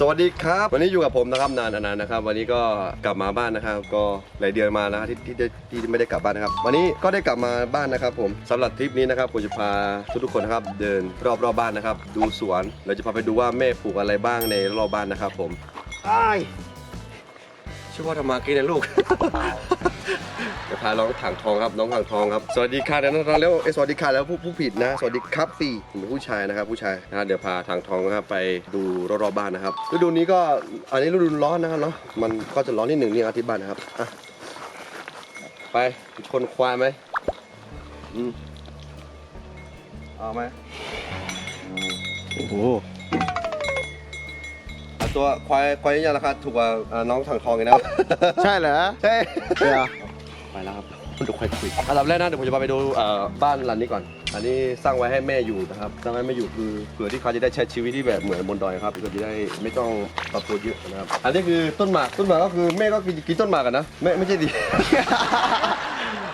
สวัสดีครับ วันนี้อยู่กับผมนะครับนานอนันต์นะครับ วันนี้ก็กลับมาบ้านนะครับ ก็หลายเดือนมานะครับที่ที่ที่ที่ไม่ได้กลับบ้านนะครับ วันนี้ก็ได้กลับมาบ้านนะครับ ผมสำหรับทริปนี้นะครับผมจะพาทุกๆคนนะครับเดินรอบรอบบ้านนะครับ ดูสวนเราจะพาไปดูว่าแม่ปลูกอะไรบ้างในรอบบ้านนะครับ ผมอ้ ชื่อว่าทำมากินนะลูก จะพาน้องถังทองครับน้องถังทองครับ สวัสดีค่ะเดี๋ยวน้องแล้วเอยสวัสดีค่ะแล้วผู้ผู้ผิดนะ สวัสดีครับสี่ผมเป็นผู้ชายนะครับ ผู้ชายนะเดี๋ยวพาถังทองนะครับไปดูรอบๆบ้านนะครับฤดูนี้ก็อันนี้ฤดูร้อนนะครับเนาะมันก็จะร้อนนิดหนึ่งนี่อาทิตย์บ้านนะครับอะไปคนควายไหมอืมเอาไหมโอ้โห ตัวควายควายนี่ยังราคาถูกกว่าอ่าน้องถังทองอีกนะครับใช่เหรอใช่เดี๋ยวไปแล้วครับดูควายคุยอันดับแรกนะเดี๋ยวผมจะพาไปดูเอ่อบ้านหลังนี้ก่อน อันนี้สร้างไว้ให้แม่อยู่นะครับสร้างไว้ให้แม่อยู่คือเผื่อที่เขาจะได้ใช้ชีวิตที่แบบเหมือนบนดอยครับก็จะได้ไม่ต้องปรับตัวเยอะนะครับ อันนี้คือต้นหมากต้นหมากก็คือแม่ก็กินกินต้นหมากกันนะไม่ไม่ใช่ดิ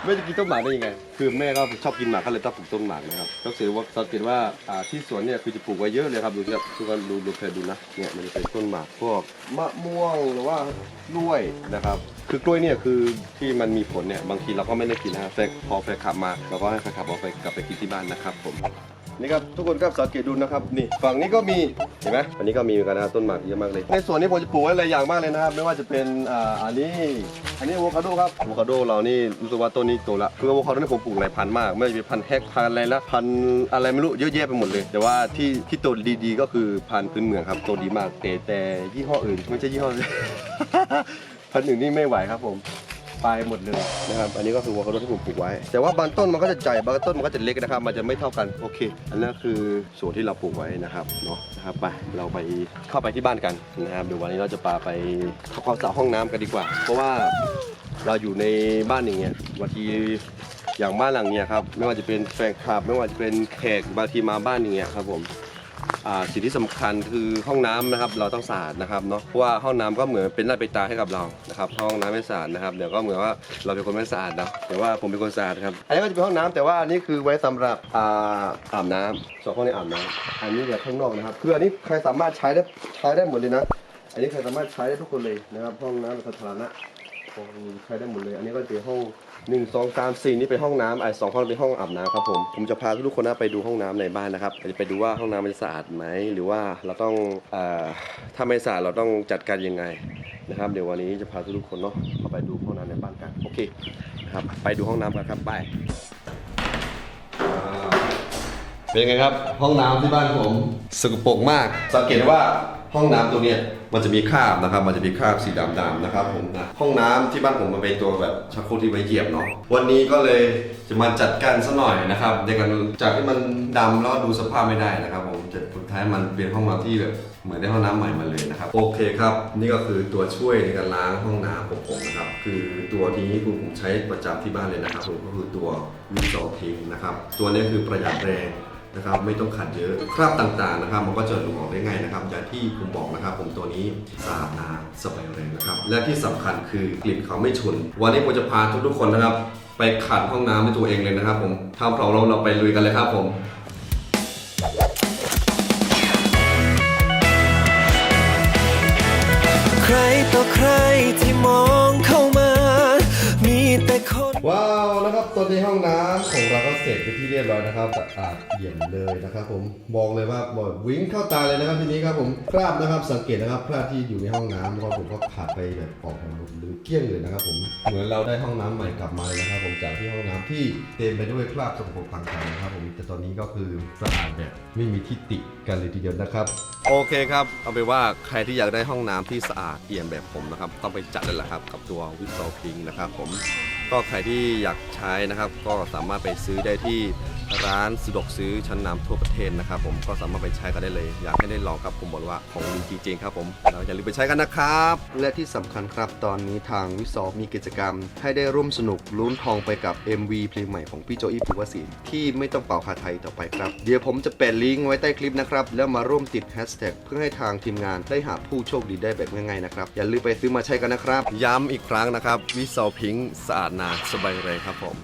แม่จะกินต้นหมากได้ยังไง คือแม่ก็ชอบกินหมากก็เลยต้องปลูกต้นหมากนะครับก็สังเกตว่าสังเกตว่าอ่าที่สวนเนี่ยคือจะปลูกไว้เยอะเลยครับดูเนี่ยทุกคนดูดูเพลดูนะเนี่ยมันจะเป็นต้นหมากพวกมะม่วงหรือว่ากล้วยนะครับ คือกล้วยเนี่ยคือที่มันมีผลเนี่ยบางทีเราก็ไม่ได้กินนะครับแฟนพอแฟนขับมาเราก็ให้แฟนขับเอาไปกลับไปกินที่บ้านนะครับผม นี่ครับทุกคนครับสังเกตดูนะครับนี่ฝั่งนี้ก็มีเห็นไหมอันนี้ก็มีเหมือนกันนะครับต้นหมากเยอะมากเลย ในสวนนี้ผมจะปลูกไว้หลายอย่างมากเลยนะครับ ไม่ว่าจะเป็นอ่าอันนี้ อันนี้อะโวคาโดครับอะโวคาโดเรานี่รู้สึกว่าต้นนี้โตละคืออะโวคาโดนี่ผมปลูกหลายพันมาก ไม่ว่าจะเป็นพันแฮกพันอะไรนะพันอะไรไม่รู้เยอะแยะไปหมดเลย แต่ว่าที่ที่โตดีๆ ก็คือพันธุ์พื้นเมืองครับโตดีมากแต่แต่ยี่ห้ออื่นไม่ใช่ยี่ห้อ พันธุ์อื่นนี่ไม่ไหวครับผม ไปหมดเลยนะครับ อันนี้ก็คืออะโวคาโดที่ผมปลูกไว้ แต่ว่าบางต้นมันก็จะใหญ่บางต้นมันก็จะเล็กนะครับ มันจะไม่เท่ากัน โอเค อันนั้นคือส่วนที่เราปลูกไว้นะครับเนาะนะครับไปเราไปเข้าไปที่บ้านกันนะครับเดี๋ยววันนี้เราจะพาไปทำความสะอาดห้องน้ำกันดีกว่า เพราะว่าเราอยู่ในบ้านอย่างเงี้ยบางทีอย่างบ้านหลังเนี้ยครับไม่ว่าจะเป็นแฟนคลับ ไม่ว่าจะเป็นแขกบางทีมาบ้านอย่างเงี้ยครับผม อ่าสิ่งที่สำคัญคือห้องน้ำนะครับ เราต้องสะอาดนะครับเนาะเพราะว่าห้องน้ำก็เหมือนเป็นหน้าเป็นตาให้กับเรานะครับห้องน้ำไม่สะอาดนะครับเดี๋ยวก็เหมือนว่าเราเป็นคนไม่สะอาดนะแต่ว่าผมเป็นคนสะอาดครับอันนี้ก็จะเป็นห้องน้ำแต่ว่าอันนี้คือไว้สำหรับอ่าอาบน้ำสองห้องนี้อาบน้ำอันนี้แบบข้างนอกนะครับคืออันนี้ใครสามารถใช้ได้ใช้ได้หมดเลยนะ อันนี้ใครสามารถใช้ได้ทุกคนเลยนะครับ ห้องน้ำสาธารณะ ใช้ได้หมดเลย อันนี้ก็เป็นห้องหนึ่งสองสามสี่นี่เป็นห้องน้ำไอ้สองห้องเป็นห้องอาบน้ำครับผม ผมจะพาทุกคนนะไปดูห้องน้ำในบ้านนะครับจะไปดูว่าห้องน้ำมันสะอาดไหมหรือว่าเราต้องเอ่อถ้าไม่สะอาดเราต้องจัดการยังไงนะครับ เดี๋ยววันนี้จะพาทุกคนเนาะเข้าไปดูห้องน้ำในบ้านกันโอเคนะครับไปดูห้องน้ำกันครับไปอ่าเป็นยังไงครับห้องน้ำที่บ้านผมสกปรกมาก สังเกตได้ว่า ห้องน้ำตัวเนี้ยมันจะมีคราบนะครับ มันจะมีคราบสีดำๆนะครับผมนะห้องน้ำที่บ้านผมมันเป็นตัวแบบชักโครกที่ไว้เหยียบเนาะวันนี้ก็เลยจะมาจัดการซะหน่อยนะครับในการจากที่มันดำแล้วดูสภาพไม่ได้นะครับผมจะสุดท้ายมันเป็นห้องน้ำที่แบบเหมือนได้ห้องน้ำใหม่มาเลยนะครับโอเคครับ นี่ก็คือตัวช่วยในการล้างห้องน้ำของผมนะครับคือตัวนี้คือผมใช้ประจำที่บ้านเลยนะครับผมก็คือตัววิโซทิงนะครับตัวนี้คือประหยัดแรง นะครับไม่ต้องขัดเยอะคราบต่างๆนะครับ มันก็จะหลุดออกได้ง่ายนะครับอย่างที่ผมบอกนะครับ ผมตัวนี้สะอาดน้ำสบายแรงนะครับ และที่สำคัญคือกลิ่นเขาไม่ฉุน วันนี้ผมจะพาทุกๆคนนะครับ ไปขัดห้องน้ำด้วยตัวเองเลยนะครับ ผมถ้าพร้อมแล้วเราไปลุยกันเลยครับผมใครต่อใคร ตอนนี้ห้องน้ำของเราก็เสร็จไปที่เรียบร้อยนะครับสะอาดเยี่ยมเลยนะครับผมบอกเลยว่าบอดวิ่งเข้าตาเลยนะครับทีนี้ครับผมคราบนะครับสังเกตนะครับคราบที่อยู่ในห้องน้ำก็ผมก็ขาดไปแบบออกมาหมดหรือเกลี้ยงเลยนะครับผมเหมือนเราได้ห้องน้ำใหม่กลับมาเลยนะครับผมจากที่ห้องน้ำที่เต็มไปด้วยคราบสกปรกต่างๆนะครับผมแต่ตอนนี้ก็คือสะอาดแบบไม่มีที่ติกันเลยทีเดียวนะครับโอเคครับเอาไปนว่าใครที่อยากได้ห้องน้ำที่สะอาดเอี่ยมแบบผมนะครับต้องไปจัดเลยแหละครับกับตัววิสโซพิงนะครับผม ก็ใครที่อยากใช้นะครับ ก็สามารถไปซื้อได้ที่ ร้านสะดวกซื้อชั้นนำทั่วประเทศนะครับผมก็สามารถไปใช้กันได้เลย อยากให้ได้ลองครับผมบอกเลยว่าของดีจริงๆครับผมเราอย่าลืมไปใช้กันนะครับ และที่สำคัญครับตอนนี้ทางวิศอมีกิจกรรม ให้ได้ร่วมสนุกลุ้นทองไปกับ MV เพลงใหม่ของพี่โจอี้ภูวศิลป์ที่ไม่ต้องเป่าคาไทยต่อไปครับ เดี๋ยวผมจะแปะลิงก์ไว้ใต้คลิปนะครับแล้วมาร่วมติดแฮชแท็กเพื่อให้ทางทีมงานได้หาผู้โชคดีได้แบบง่ายๆนะครับอย่าลืมไปซื้อมาใช้กันนะครับ ย้ำอีกครั้งนะครับวิซอพิงสะอาดนาสบายเลยครับผม